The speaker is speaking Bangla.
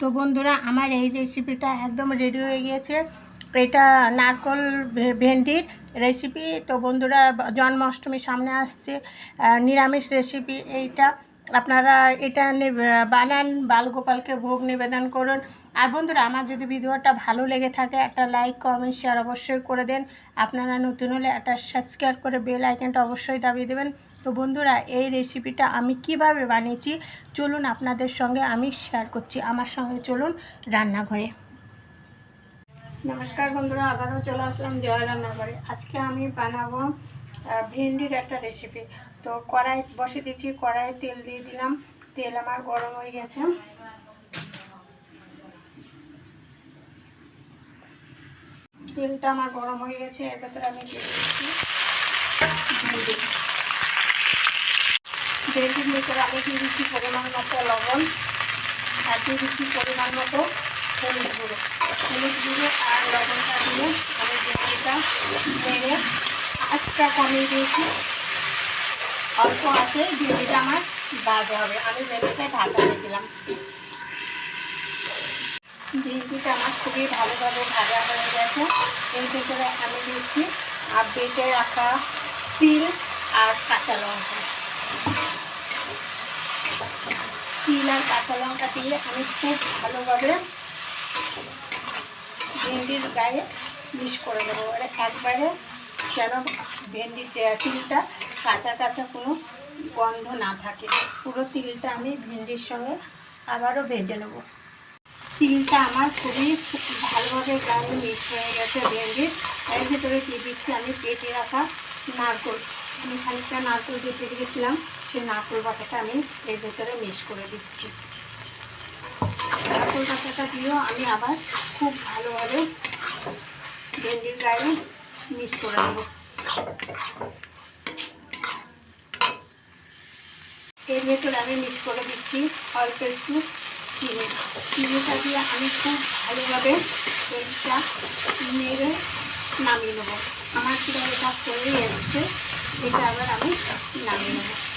তো বন্ধুরা, আমার এই রেসিপিটা একদম রেডি হয়ে গিয়েছে। এটা নারকল ভেন্ডির রেসিপি তো বন্ধুরা জন্মাষ্টমী সামনে আসছে নিরামিষ রেসিপি এইটা। আপনারা এটা বানান, বালগোপালকে ভোগ নিবেদন করুন। আর বন্ধুরা, আমার যদি ভিডিওটা ভালো লেগে থাকে, একটা লাইক, কমেন্ট, শেয়ার অবশ্যই করে দেন। আপনারা নতুন হলে একটা সাবস্ক্রাইব করে বেল আইকনটা অবশ্যই দাবিয়ে দেবেন। তো বন্ধুরা, এই রেসিপিটা আমি কীভাবে বানিয়েছি, চলুন আপনাদের সঙ্গে আমি শেয়ার করছি। আমার সঙ্গে চলুন রান্নাঘরে। নমস্কার বন্ধুরা, আবারও চলে আসলাম জয় রান্নাঘরে। আজকে আমি বানাবো ভেন্ডির একটা রেসিপি তো কড়াই বসে দিচ্ছি, কড়াইয়ে তেল দিয়ে দিলাম। তেল আমার গরম হয়ে গেছে। তেলটা আমার গরম হয়ে গেছে, এর ভেতরে আমি দিয়ে দিচ্ছি ভেন্ডি। ভেন্ডির ভেতরে আমি দিয়ে দিচ্ছি পরিমাণ মতো লবণ আর দিয়ে দিচ্ছি পরিমাণ মতো হলুদ গুঁড়ো। হলুদ গুঁড়ো আর লবণটা দিয়ে আটটা কমিয়ে দিয়েছি। অল্প আছে ভেন্ডিটা আমার বাজে হবে। আমি ভেন্ডিটা ঢাকা দিয়ে দিলাম। ভেন্ডিটা আমার খুবই ভালোভাবে ভাজা হয়ে গেছে। এর ভিতরে আমি দিয়েছি আর বেটে রাখা তিল আর কাঁচা লঙ্কা। তিল আর কাঁচা লঙ্কা দিয়ে আমি খুব ভালোভাবে ভেন্ডির গায়ে মিশ করে দেবো। একবারে যেন ভেন্ডির তিলটা কাঁচা কাঁচা কোনো গন্ধ না থাকে। পুরো তিলটা আমি ভেন্ডির সঙ্গে আবারও ভেজে নেব। তিলটা আমার খুবই ভালোভাবে গ্রামে মিক্স হয়ে গেছে ভেন্ডির। এর ভিতরে দিয়ে দিচ্ছি আমি? পেটে রাখা নারকোল। আমি খানিকটা নারকোল কেটে রেখেছিলাম, সেই নারকোল বাটাটা আমি এর ভেতরে মিক্স করে দিচ্ছি। নারকোল বাটাটা দিয়েও আমি আবার খুব ভালোভাবে ভেন্ডির গায়ে মিক্স করে দেব এর ভেতরে আমি মিক্স করে দিচ্ছি অল্প একটু চিনি। চিনিটা দিয়ে আমি খুব ভালোভাবে তেলটা নেড়ে নামিয়ে নেব। আমার কীভাবে এটা হয়ে এসছে, এটা আবার আমি নামিয়ে নেব।